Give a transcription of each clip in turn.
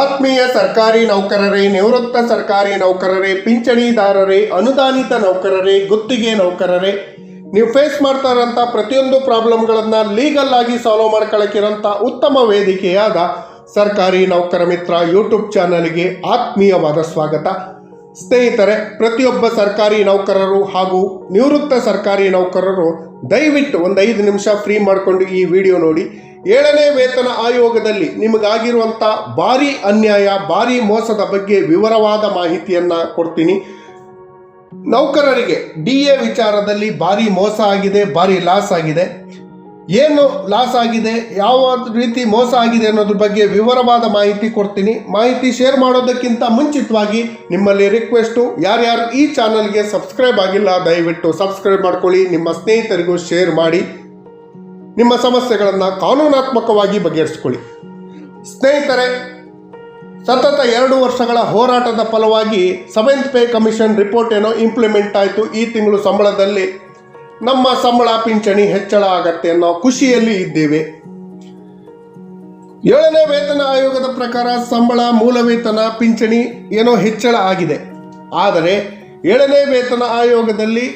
ಆತ್ಮೀಯ ಸರ್ಕಾರಿ ನೌಕರರೇ, ನಿವೃತ್ತ ಸರ್ಕಾರಿ ನೌಕರರೇ, ಪಿಂಚಣಿದಾರರೇ, ಅನುದಾನಿತ ನೌಕರರೇ, ಗುತ್ತಿಗೆ ನೌಕರರೇ, ನೀವು ಫೇಸ್ ಮಾಡ್ತಾ ಇರೋಂಥ ಪ್ರತಿಯೊಂದು ಪ್ರಾಬ್ಲಮ್ಗಳನ್ನು ಲೀಗಲ್ ಆಗಿ ಸಾಲ್ವ್ ಮಾಡ್ಕೊಳ್ಳೋಕ್ಕಿರೋಂಥ ಉತ್ತಮ ವೇದಿಕೆಯಾದ ಸರ್ಕಾರಿ ನೌಕರ ಮಿತ್ರ ಯೂಟ್ಯೂಬ್ ಚಾನಲ್ಗೆ ಆತ್ಮೀಯವಾದ ಸ್ವಾಗತ. ಸ್ನೇಹಿತರೆ, ಪ್ರತಿಯೊಬ್ಬ ಸರ್ಕಾರಿ ನೌಕರರು ಹಾಗೂ ನಿವೃತ್ತ ಸರ್ಕಾರಿ ನೌಕರರು ದಯವಿಟ್ಟು ಒಂದು ಐದು ನಿಮಿಷ ಫ್ರೀ ಮಾಡಿಕೊಂಡು ಈ ವಿಡಿಯೋ ನೋಡಿ. ಏಳನೇ ವೇತನ ಆಯೋಗದಲ್ಲಿ ನಿಮಗಾಗಿರುವಂಥ ಭಾರಿ ಅನ್ಯಾಯ, ಭಾರಿ ಮೋಸದ ಬಗ್ಗೆ ವಿವರವಾದ ಮಾಹಿತಿಯನ್ನು ಕೊಡ್ತೀನಿ. ನೌಕರರಿಗೆ ಡಿ ಎ ವಿಚಾರದಲ್ಲಿ ಭಾರಿ ಮೋಸ ಆಗಿದೆ, ಭಾರಿ ಲಾಸ್ ಆಗಿದೆ. ಏನು ಲಾಸ್ ಆಗಿದೆ, ಯಾವ ರೀತಿ ಮೋಸ ಆಗಿದೆ ಅನ್ನೋದ್ರ ಬಗ್ಗೆ ವಿವರವಾದ ಮಾಹಿತಿ ಕೊಡ್ತೀನಿ. ಮಾಹಿತಿ ಶೇರ್ ಮಾಡೋದಕ್ಕಿಂತ ಮುಂಚಿತವಾಗಿ ನಿಮ್ಮಲ್ಲಿ ರಿಕ್ವೆಸ್ಟು ಯಾರ್ಯಾರು ಈ ಚಾನಲ್ಗೆ ಸಬ್ಸ್ಕ್ರೈಬ್ ಆಗಿಲ್ಲ, ದಯವಿಟ್ಟು ಸಬ್ಸ್ಕ್ರೈಬ್ ಮಾಡ್ಕೊಳ್ಳಿ. ನಿಮ್ಮ ಸ್ನೇಹಿತರಿಗೂ ಶೇರ್ ಮಾಡಿ. ನಿಮ್ಮ ಸಮಸ್ಯೆಗಳನ್ನು ಕಾನೂನಾತ್ಮಕವಾಗಿ ಬಗೆಹರಿಸಿಕೊಳ್ಳಿ. ಸ್ನೇಹಿತರೆ, ಸತತ ಎರಡು ವರ್ಷಗಳ ಹೋರಾಟದ ಫಲವಾಗಿ ಸೆವೆಂತ್ ಪೇ ಕಮಿಷನ್ ರಿಪೋರ್ಟ್ ಏನೋ ಇಂಪ್ಲಿಮೆಂಟ್ ಆಯಿತು. ಈ ತಿಂಗಳು ಸಂಬಳದಲ್ಲಿ ನಮ್ಮ ಸಂಬಳ ಪಿಂಚಣಿ ಹೆಚ್ಚಳ ಆಗತ್ತೆ ಅನ್ನೋ ಖುಷಿಯಲ್ಲಿ ಇದ್ದೇವೆ. ಏಳನೇ ವೇತನ ಆಯೋಗದ ಪ್ರಕಾರ ಸಂಬಳ ಮೂಲ ವೇತನ ಪಿಂಚಣಿ ಏನೋ ಹೆಚ್ಚಳ ಆಗಿದೆ. ಆದರೆ ಏಳನೇ ವೇತನ ಆಯೋಗದಲ್ಲಿ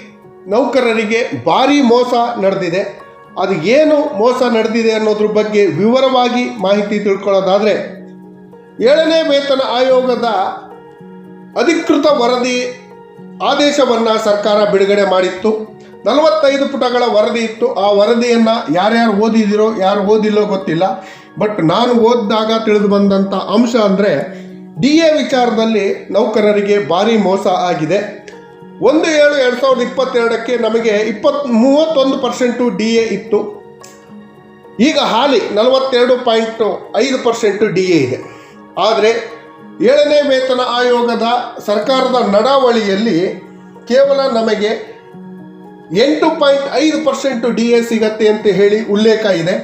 ನೌಕರರಿಗೆ ಭಾರೀ ಮೋಸ ನಡೆದಿದೆ. ಅದು ಏನು ಮೋಸ ನಡೆದಿದೆ ಅನ್ನೋದ್ರ ಬಗ್ಗೆ ವಿವರವಾಗಿ ಮಾಹಿತಿ ತಿಳ್ಕೊಳ್ಳೋದಾದರೆ, ಏಳನೇ ವೇತನ ಆಯೋಗದ ಅಧಿಕೃತ ವರದಿ ಆದೇಶವನ್ನು ಸರ್ಕಾರ ಬಿಡುಗಡೆ ಮಾಡಿತ್ತು. ನಲವತ್ತೈದು ಪುಟಗಳ ವರದಿ ಇತ್ತು. ಆ ವರದಿಯನ್ನು ಯಾರ್ಯಾರು ಓದಿದಿರೋ, ಯಾರು ಓದಿಲ್ಲೋ ಗೊತ್ತಿಲ್ಲ. ಬಟ್ ನಾನು ಓದಿದಾಗ ತಿಳಿದು ಬಂದಂಥ ಅಂಶ ಅಂದರೆ, ಡಿ ಎ ವಿಚಾರದಲ್ಲಿ ನೌಕರರಿಗೆ ಭಾರಿ ಮೋಸ ಆಗಿದೆ. ಒಂದು ಏಳು ಎರಡು ಸಾವಿರದ ಇಪ್ಪತ್ತೆರಡಕ್ಕೆ ನಮಗೆ ಇಪ್ಪತ್ ಮೂವತ್ತೊಂದು ಪರ್ಸೆಂಟು ಡಿ ಎ ಇತ್ತು. ಈಗ ಹಾಲಿ ನಲವತ್ತೆರಡು ಪಾಯಿಂಟ್ ಐದು ಪರ್ಸೆಂಟು ಡಿ ಎ ಇದೆ. ಆದರೆ ಏಳನೇ ವೇತನ ಆಯೋಗದ ಸರ್ಕಾರದ ನಡಾವಳಿಯಲ್ಲಿ ಕೇವಲ ನಮಗೆ ಎಂಟು ಪಾಯಿಂಟ್ ಐದು ಪರ್ಸೆಂಟು ಡಿ ಎ ಸಿಗತ್ತೆ ಅಂತ ಹೇಳಿ ಉಲ್ಲೇಖ ಇದೆ.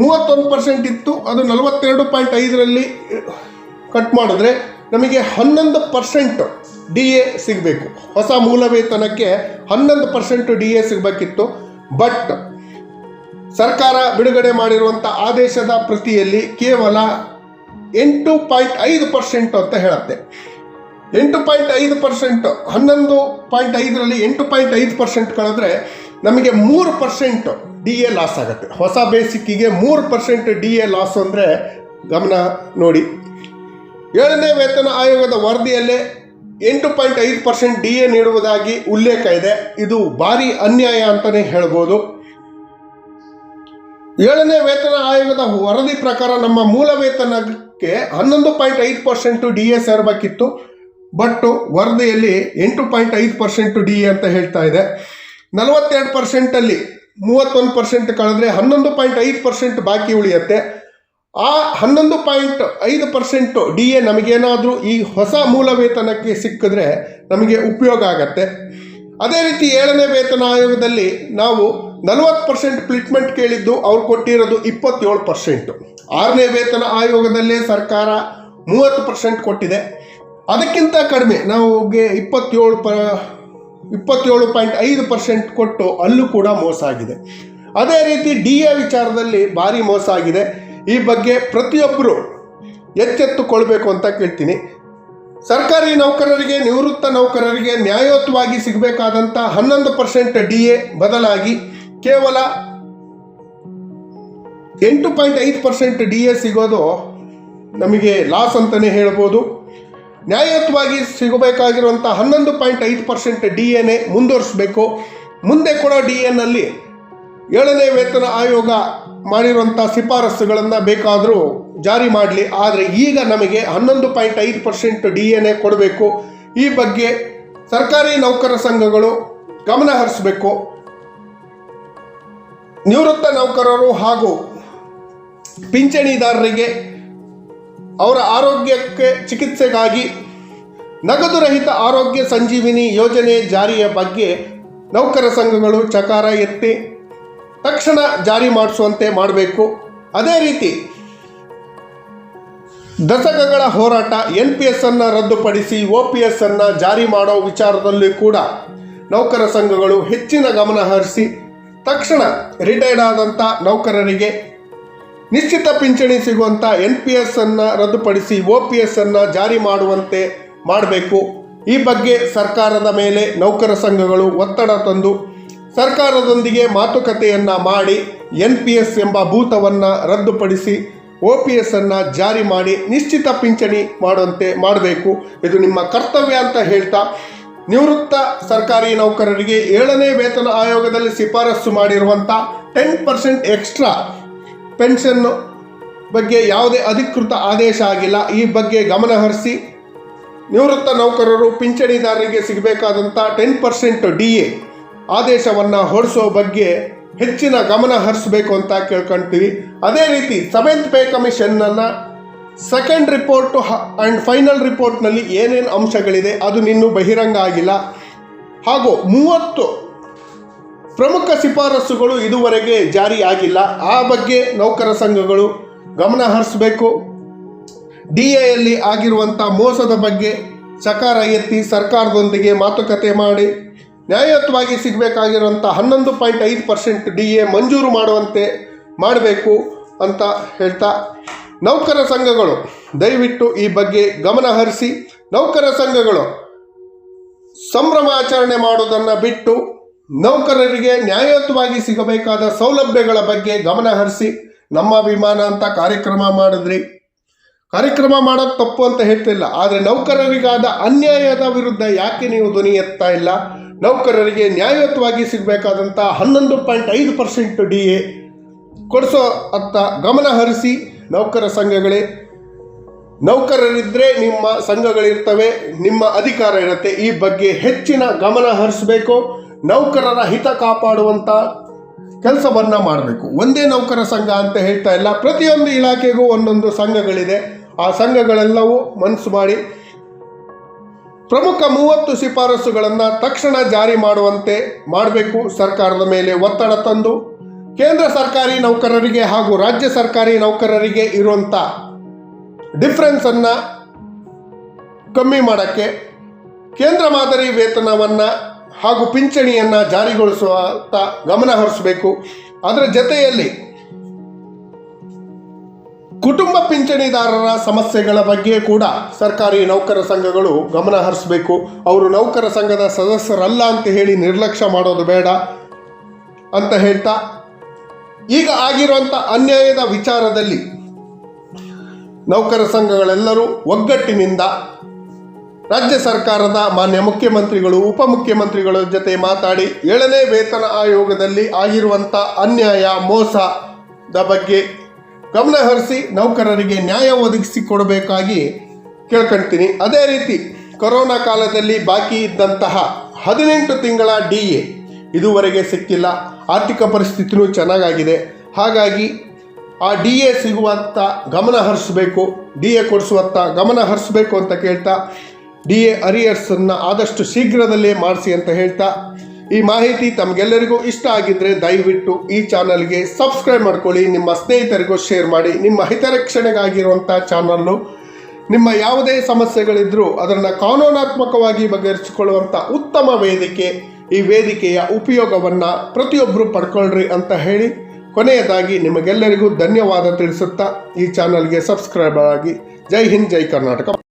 ಮೂವತ್ತೊಂದು ಪರ್ಸೆಂಟ್ ಇತ್ತು, ಅದು ನಲವತ್ತೆರಡು ಪಾಯಿಂಟ್ ಐದರಲ್ಲಿ ಕಟ್ ಮಾಡಿದ್ರೆ ನಮಗೆ ಹನ್ನೊಂದು ಪರ್ಸೆಂಟ್ ಡಿ ಎ ಸಿಗಬೇಕು. ಹೊಸ ಮೂಲ ವೇತನಕ್ಕೆ ಹನ್ನೊಂದು ಪರ್ಸೆಂಟ್ ಡಿ ಎ ಸಿಗಬೇಕಿತ್ತು. ಬಟ್ ಸರ್ಕಾರ ಬಿಡುಗಡೆ ಮಾಡಿರುವಂಥ ಆದೇಶದ ಪ್ರತಿಯಲ್ಲಿ ಕೇವಲ ಎಂಟು ಪಾಯಿಂಟ್ ಐದು ಪರ್ಸೆಂಟ್ ಅಂತ ಹೇಳುತ್ತೆ. ಎಂಟು ಪಾಯಿಂಟ್ ಐದು ಪರ್ಸೆಂಟ್, ಹನ್ನೊಂದು ಪಾಯಿಂಟ್ ಐದರಲ್ಲಿ ಎಂಟು ಪಾಯಿಂಟ್ ಐದು ಪರ್ಸೆಂಟ್ ಕಳೆದ್ರೆ ನಮಗೆ ಮೂರು ಪರ್ಸೆಂಟ್ ಡಿ ಎ ಲಾಸ್ ಆಗುತ್ತೆ. ಹೊಸ ಬೇಸಿಕ್ಕಿಗೆ ಮೂರು ಪರ್ಸೆಂಟ್ ಡಿ ಎ ಲಾಸ್ ಅಂದರೆ ಗಮನ ನೋಡಿ. ಏಳನೇ ವೇತನ ಆಯೋಗದ ವರದಿಯಲ್ಲೇ ಎಂಟು ಪಾಯಿಂಟ್ ಐದು ಪರ್ಸೆಂಟ್ ಡಿ ಎ ನೀಡುವುದಾಗಿ ಉಲ್ಲೇಖ ಇದೆ. ಇದು ಭಾರಿ ಅನ್ಯಾಯ ಅಂತಲೇ ಹೇಳ್ಬೋದು. ಏಳನೇ ವೇತನ ಆಯೋಗದ ವರದಿ ಪ್ರಕಾರ ನಮ್ಮ ಮೂಲ ವೇತನಕ್ಕೆ ಹನ್ನೊಂದು ಪಾಯಿಂಟ್ ಐದು ಪರ್ಸೆಂಟು ಡಿ ಎ ಸೇರಬೇಕಿತ್ತು. ಬಟ್ ವರದಿಯಲ್ಲಿ ಎಂಟು ಪಾಯಿಂಟ್ ಐದು ಪರ್ಸೆಂಟು ಡಿ ಎ ಅಂತ ಹೇಳ್ತಾ ಇದೆ. ನಲವತ್ತೆರಡು ಪರ್ಸೆಂಟಲ್ಲಿ ಮೂವತ್ತೊಂದು ಪರ್ಸೆಂಟ್ ಕಳೆದ್ರೆ ಹನ್ನೊಂದು ಪಾಯಿಂಟ್ ಐದು ಪರ್ಸೆಂಟ್ ಬಾಕಿ ಉಳಿಯುತ್ತೆ. ಆ ಹನ್ನೊಂದು ಪಾಯಿಂಟ್ ಐದು ಪರ್ಸೆಂಟು ಡಿ ಎ ನಮಗೇನಾದರೂ ಈ ಹೊಸ ಮೂಲ ವೇತನಕ್ಕೆ ಸಿಕ್ಕಿದ್ರೆ ನಮಗೆ ಉಪಯೋಗ ಆಗತ್ತೆ. ಅದೇ ರೀತಿ ಏಳನೇ ವೇತನ ಆಯೋಗದಲ್ಲಿ ನಾವು ನಲವತ್ತು ಪರ್ಸೆಂಟ್ ಪ್ಲಿಟ್ಮೆಂಟ್ ಕೇಳಿದ್ದು ಅವ್ರು ಕೊಟ್ಟಿರೋದು ಇಪ್ಪತ್ತೇಳು ಪರ್ಸೆಂಟು. ಆರನೇ ವೇತನ ಆಯೋಗದಲ್ಲೇ ಸರ್ಕಾರ ಮೂವತ್ತು ಪರ್ಸೆಂಟ್ ಕೊಟ್ಟಿದೆ. ಅದಕ್ಕಿಂತ ಕಡಿಮೆ ನಾವುಗೆ ಇಪ್ಪತ್ತೇಳು ಪ, ಇಪ್ಪತ್ತೇಳು ಪಾಯಿಂಟ್ ಐದು ಪರ್ಸೆಂಟ್ ಕೊಟ್ಟು ಅಲ್ಲೂ ಕೂಡ ಮೋಸ ಆಗಿದೆ. ಅದೇ ರೀತಿ ಡಿ ಎ ವಿಚಾರದಲ್ಲಿ ಭಾರಿ ಮೋಸ ಆಗಿದೆ. ಈ ಬಗ್ಗೆ ಪ್ರತಿಯೊಬ್ಬರು ಎಚ್ಚೆತ್ತುಕೊಳ್ಬೇಕು ಅಂತ ಕೇಳ್ತೀನಿ. ಸರ್ಕಾರಿ ನೌಕರರಿಗೆ, ನಿವೃತ್ತ ನೌಕರರಿಗೆ ನ್ಯಾಯಯುತವಾಗಿ ಸಿಗಬೇಕಾದಂಥ ಹನ್ನೊಂದು ಪರ್ಸೆಂಟ್ ಡಿ ಎ ಬದಲಾಗಿ ಕೇವಲ ಎಂಟು ಪಾಯಿಂಟ್ ಐದು ಪರ್ಸೆಂಟ್ ಡಿ ಎ ಸಿಗೋದು ನಮಗೆ ಲಾಸ್ ಅಂತಲೇ ಹೇಳ್ಬೋದು. ನ್ಯಾಯಯುತವಾಗಿ ಸಿಗಬೇಕಾಗಿರುವಂಥ ಹನ್ನೊಂದು ಪಾಯಿಂಟ್ ಐದು ಪರ್ಸೆಂಟ್ ಡಿ ಎನೇ ಮುಂದುವರಿಸಬೇಕು. ಮುಂದೆ ಕೊಡೋ ಡಿ ಎನಲ್ಲಿ ಏಳನೇ ವೇತನ ಆಯೋಗ ಮಾಡಿರುವಂಥ ಶಿಫಾರಸುಗಳನ್ನು ಬೇಕಾದರೂ ಜಾರಿ ಮಾಡಲಿ. ಆದರೆ ಈಗ ನಮಗೆ ಹನ್ನೊಂದು ಪಾಯಿಂಟ್ ಐದು ಪರ್ಸೆಂಟ್ ಡಿ ಎನ್ ಎ ಕೊಡಬೇಕು. ಈ ಬಗ್ಗೆ ಸರ್ಕಾರಿ ನೌಕರ ಸಂಘಗಳು ಗಮನ ಹರಿಸಬೇಕು. ನಿವೃತ್ತ ನೌಕರರು ಹಾಗೂ ಪಿಂಚಣಿದಾರರಿಗೆ ಅವರ ಆರೋಗ್ಯಕ್ಕೆ ಚಿಕಿತ್ಸೆಗಾಗಿ ನಗದು ರಹಿತ ಆರೋಗ್ಯ ಸಂಜೀವಿನಿ ಯೋಜನೆ ಜಾರಿಯ ಬಗ್ಗೆ ನೌಕರ ಸಂಘಗಳು ಚಕಾರ ಎತ್ತಿ ತಕ್ಷಣ ಜಾರಿ ಮಾಡಿಸುವಂತೆ ಮಾಡಬೇಕು. ಅದೇ ರೀತಿ ದಶಕಗಳ ಹೋರಾಟ ಎನ್ ಪಿ ಎಸ್ ಅನ್ನು ರದ್ದುಪಡಿಸಿ ಒ ಪಿ ಎಸ್ ಅನ್ನು ಜಾರಿ ಮಾಡೋ ವಿಚಾರದಲ್ಲಿ ಕೂಡ ನೌಕರ ಸಂಘಗಳು ಹೆಚ್ಚಿನ ಗಮನ ಹರಿಸಿ ತಕ್ಷಣ ರಿಟೈರ್ಡ್ ಆದಂಥ ನೌಕರರಿಗೆ ನಿಶ್ಚಿತ ಪಿಂಚಣಿ ಸಿಗುವಂಥ ಎನ್ ಪಿ ಎಸ್ ಅನ್ನು ರದ್ದುಪಡಿಸಿ ಒ ಪಿ ಎಸ್ ಅನ್ನು ಜಾರಿ ಮಾಡುವಂತೆ ಮಾಡಬೇಕು. ಈ ಬಗ್ಗೆ ಸರ್ಕಾರದ ಮೇಲೆ ನೌಕರ ಸಂಘಗಳು ಒತ್ತಡ ತಂದು ಸರ್ಕಾರದೊಂದಿಗೆ ಮಾತುಕತೆಯನ್ನು ಮಾಡಿ ಎನ್ ಪಿ ಎಸ್ ಎಂಬ ಭೂತವನ್ನು ರದ್ದುಪಡಿಸಿ ಒ ಪಿ ಎಸ್ ಅನ್ನು ಜಾರಿ ಮಾಡಿ ನಿಶ್ಚಿತ ಪಿಂಚಣಿ ಮಾಡುವಂತೆ ಮಾಡಬೇಕು. ಇದು ನಿಮ್ಮ ಕರ್ತವ್ಯ ಅಂತ ಹೇಳ್ತಾ ನಿವೃತ್ತ ಸರ್ಕಾರಿ ನೌಕರರಿಗೆ ಏಳನೇ ವೇತನ ಆಯೋಗದಲ್ಲಿ ಶಿಫಾರಸು ಮಾಡಿರುವಂಥ ಟೆನ್ ಪರ್ಸೆಂಟ್ ಎಕ್ಸ್ಟ್ರಾ ಪೆನ್ಷನ್ನು ಬಗ್ಗೆ ಯಾವುದೇ ಅಧಿಕೃತ ಆದೇಶ ಆಗಿಲ್ಲ. ಈ ಬಗ್ಗೆ ಗಮನ ಹರಿಸಿ ನಿವೃತ್ತ ನೌಕರರು ಪಿಂಚಣಿದಾರರಿಗೆ ಸಿಗಬೇಕಾದಂಥ ಟೆನ್ ಪರ್ಸೆಂಟ್ ಡಿ ಎ ಆದೇಶವನ್ನು ಹೊರಡಿಸೋ ಬಗ್ಗೆ ಹೆಚ್ಚಿನ ಗಮನ ಹರಿಸಬೇಕು ಅಂತ ಕೇಳ್ಕೊಳ್ತೀವಿ ಅದೇ ರೀತಿ ಸೆವೆಂತ್ ಪೇ ಕಮಿಷನ್ನನ್ನು ಸೆಕೆಂಡ್ ರಿಪೋರ್ಟು ಆ್ಯಂಡ್ ಫೈನಲ್ ರಿಪೋರ್ಟ್ನಲ್ಲಿ ಏನೇನು ಅಂಶಗಳಿದೆ ಅದು ನಿನ್ನೂ ಬಹಿರಂಗ ಆಗಿಲ್ಲ. ಹಾಗೂ ಮೂವತ್ತು ಪ್ರಮುಖ ಶಿಫಾರಸುಗಳು ಇದುವರೆಗೆ ಜಾರಿ ಆಗಿಲ್ಲ. ಆ ಬಗ್ಗೆ ನೌಕರ ಸಂಘಗಳು ಗಮನ ಹರಿಸಬೇಕು. ಡಿ ಎಯಲ್ಲಿ ಆಗಿರುವಂಥ ಮೋಸದ ಬಗ್ಗೆ ಸಕಾರ ಎತ್ತಿ ಸರ್ಕಾರದೊಂದಿಗೆ ಮಾತುಕತೆ ಮಾಡಿ. ನ್ಯಾಯಯುತವಾಗಿ ಸಿಗಬೇಕಾಗಿರುವಂಥ ಹನ್ನೊಂದು ಪಾಯಿಂಟ್ ಐದು ಪರ್ಸೆಂಟ್ ಡಿ ಎ ಮಂಜೂರು ಮಾಡುವಂತೆ ಮಾಡಬೇಕು ಅಂತ ಹೇಳ್ತಾ ನೌಕರ ಸಂಘಗಳು, ದಯವಿಟ್ಟು ಈ ಬಗ್ಗೆ ಗಮನ ಹರಿಸಿ. ನೌಕರ ಸಂಘಗಳು ಸಂಭ್ರಮಾಚರಣೆ ಮಾಡುವುದನ್ನು ಬಿಟ್ಟು ನೌಕರರಿಗೆ ನ್ಯಾಯಯುತವಾಗಿ ಸಿಗಬೇಕಾದ ಸೌಲಭ್ಯಗಳ ಬಗ್ಗೆ ಗಮನ ಹರಿಸಿ. ನಮ್ಮ ವಿಮಾನ ಅಂತ ಕಾರ್ಯಕ್ರಮ ಮಾಡಿದ್ರಿ. ಕಾರ್ಯಕ್ರಮ ಮಾಡೋದು ತಪ್ಪು ಅಂತ ಹೇಳ್ತಿಲ್ಲ, ಆದರೆ ನೌಕರರಿಗಾದ ಅನ್ಯಾಯದ ವಿರುದ್ಧ ಯಾಕೆ ನೀವು ಧ್ವನಿ ಎತ್ತಾ ಇಲ್ಲ? ನೌಕರರಿಗೆ ನ್ಯಾಯಯುತವಾಗಿ ಸಿಗಬೇಕಾದಂಥ ಹನ್ನೊಂದು ಪಾಯಿಂಟ್ ಐದು ಪರ್ಸೆಂಟ್ ಡಿ ಎ ಕೊಡಿಸೋ ಅತ್ತ ಗಮನ ಹರಿಸಿ, ನೌಕರ ಸಂಘಗಳೇ. ನೌಕರರಿದ್ದರೆ ನಿಮ್ಮ ಸಂಘಗಳಿರ್ತವೆ, ನಿಮ್ಮ ಅಧಿಕಾರ ಇರುತ್ತೆ. ಈ ಬಗ್ಗೆ ಹೆಚ್ಚಿನ ಗಮನ ಹರಿಸಬೇಕು. ನೌಕರರ ಹಿತ ಕಾಪಾಡುವಂಥ ಕೆಲಸವನ್ನು ಮಾಡಬೇಕು. ಒಂದೇ ನೌಕರ ಸಂಘ ಅಂತ ಹೇಳ್ತಾ ಇಲ್ಲ. ಪ್ರತಿಯೊಂದು ಇಲಾಖೆಗೂ ಒಂದೊಂದು ಸಂಘಗಳಿದೆ. ಆ ಸಂಘಗಳೆಲ್ಲವೂ ಮನಸ್ಸು ಮಾಡಿ ಪ್ರಮುಖ ಮೂವತ್ತು ಶಿಫಾರಸುಗಳನ್ನು ತಕ್ಷಣ ಜಾರಿ ಮಾಡುವಂತೆ ಮಾಡಬೇಕು ಸರ್ಕಾರದ ಮೇಲೆ ಒತ್ತಡ ತಂದು ಕೇಂದ್ರ ಸರ್ಕಾರಿ ನೌಕರರಿಗೆ ಹಾಗೂ ರಾಜ್ಯ ಸರ್ಕಾರಿ ನೌಕರರಿಗೆ ಇರುವಂಥ ಡಿಫ್ರೆನ್ಸನ್ನು ಕಮ್ಮಿ ಮಾಡೋಕ್ಕೆ ಕೇಂದ್ರ ಮಾದರಿ ವೇತನವನ್ನು ಹಾಗೂ ಪಿಂಚಣಿಯನ್ನು ಜಾರಿಗೊಳಿಸುವಂಥ ಗಮನ ಹರಿಸಬೇಕು. ಅದರ ಜೊತೆಯಲ್ಲಿ ಕುಟುಂಬ ಪಿಂಚಣಿದಾರರ ಸಮಸ್ಯೆಗಳ ಬಗ್ಗೆ ಕೂಡ ಸರ್ಕಾರಿ ನೌಕರ ಸಂಘಗಳು ಗಮನ ಹರಿಸಬೇಕು. ಅವರು ನೌಕರ ಸಂಘದ ಸದಸ್ಯರಲ್ಲ ಅಂತ ಹೇಳಿ ನಿರ್ಲಕ್ಷ್ಯ ಮಾಡೋದು ಬೇಡ ಅಂತ ಹೇಳ್ತಾ, ಈಗ ಆಗಿರುವಂಥ ಅನ್ಯಾಯದ ವಿಚಾರದಲ್ಲಿ ನೌಕರ ಸಂಘಗಳೆಲ್ಲರೂ ಒಗ್ಗಟ್ಟಿನಿಂದ ರಾಜ್ಯ ಸರ್ಕಾರದ ಮಾನ್ಯ ಮುಖ್ಯಮಂತ್ರಿಗಳು ಉಪಮುಖ್ಯಮಂತ್ರಿಗಳ ಜೊತೆ ಮಾತಾಡಿ ಏಳನೇ ವೇತನ ಆಯೋಗದಲ್ಲಿ ಆಗಿರುವಂಥ ಅನ್ಯಾಯ, ಮೋಸದ ಬಗ್ಗೆ ಗಮನ ಹರಿಸಿ ನೌಕರರಿಗೆ ನ್ಯಾಯ ಒದಗಿಸಿಕೊಡಬೇಕಾಗಿ ಕೇಳ್ಕೊಳ್ತೀನಿ. ಅದೇ ರೀತಿ ಕೊರೋನಾ ಕಾಲದಲ್ಲಿ ಬಾಕಿ ಇದ್ದಂತಹ ಹದಿನೆಂಟು ತಿಂಗಳ ಡಿ ಎ ಇದುವರೆಗೆ ಸಿಕ್ಕಿಲ್ಲ. ಆರ್ಥಿಕ ಪರಿಸ್ಥಿತಿನೂ ಚೆನ್ನಾಗಾಗಿದೆ. ಹಾಗಾಗಿ ಆ ಡಿ ಎ ಸಿಗುವಂಥ ಗಮನ ಹರಿಸಬೇಕು. ಡಿ ಎ ಕೊಡಿಸುವತ್ತ ಗಮನ ಹರಿಸಬೇಕು ಅಂತ ಕೇಳ್ತಾ, ಡಿ ಎ ಅರಿಯರ್ಸನ್ನು ಆದಷ್ಟು ಶೀಘ್ರದಲ್ಲೇ ಮಾಡಿಸಿ ಅಂತ ಹೇಳ್ತಾ ಈ ಮಾಹಿತಿ ತಮಗೆಲ್ಲರಿಗೂ ಇಷ್ಟ ಆಗಿದ್ದರೆ ದಯವಿಟ್ಟು ಈ ಚಾನಲ್ಗೆ ಸಬ್ಸ್ಕ್ರೈಬ್ ಮಾಡ್ಕೊಳ್ಳಿ, ನಿಮ್ಮ ಸ್ನೇಹಿತರಿಗೂ ಶೇರ್ ಮಾಡಿ, ನಿಮ್ಮ ಹಿತರಕ್ಷಣೆಗಾಗಿರುವಂಥ ಚಾನಲ್ಲು ನಿಮ್ಮ ಯಾವುದೇ ಸಮಸ್ಯೆಗಳಿದ್ದರೂ ಅದನ್ನು ಕಾನೂನಾತ್ಮಕವಾಗಿ ಬಗೆಹರಿಸಿಕೊಳ್ಳುವಂಥ ಉತ್ತಮ ವೇದಿಕೆ, ಈ ವೇದಿಕೆಯ ಉಪಯೋಗವನ್ನು ಪ್ರತಿಯೊಬ್ಬರು ಪಡ್ಕೊಳ್ರಿ ಅಂತ ಹೇಳಿ ಕೊನೆಯದಾಗಿ ನಿಮಗೆಲ್ಲರಿಗೂ ಧನ್ಯವಾದ ತಿಳಿಸುತ್ತಾ ಈ ಚಾನಲ್ಗೆ ಸಬ್ಸ್ಕ್ರೈಬ್ ಆಗಿ. ಜೈ ಹಿಂದ್, ಜೈ ಕರ್ನಾಟಕ.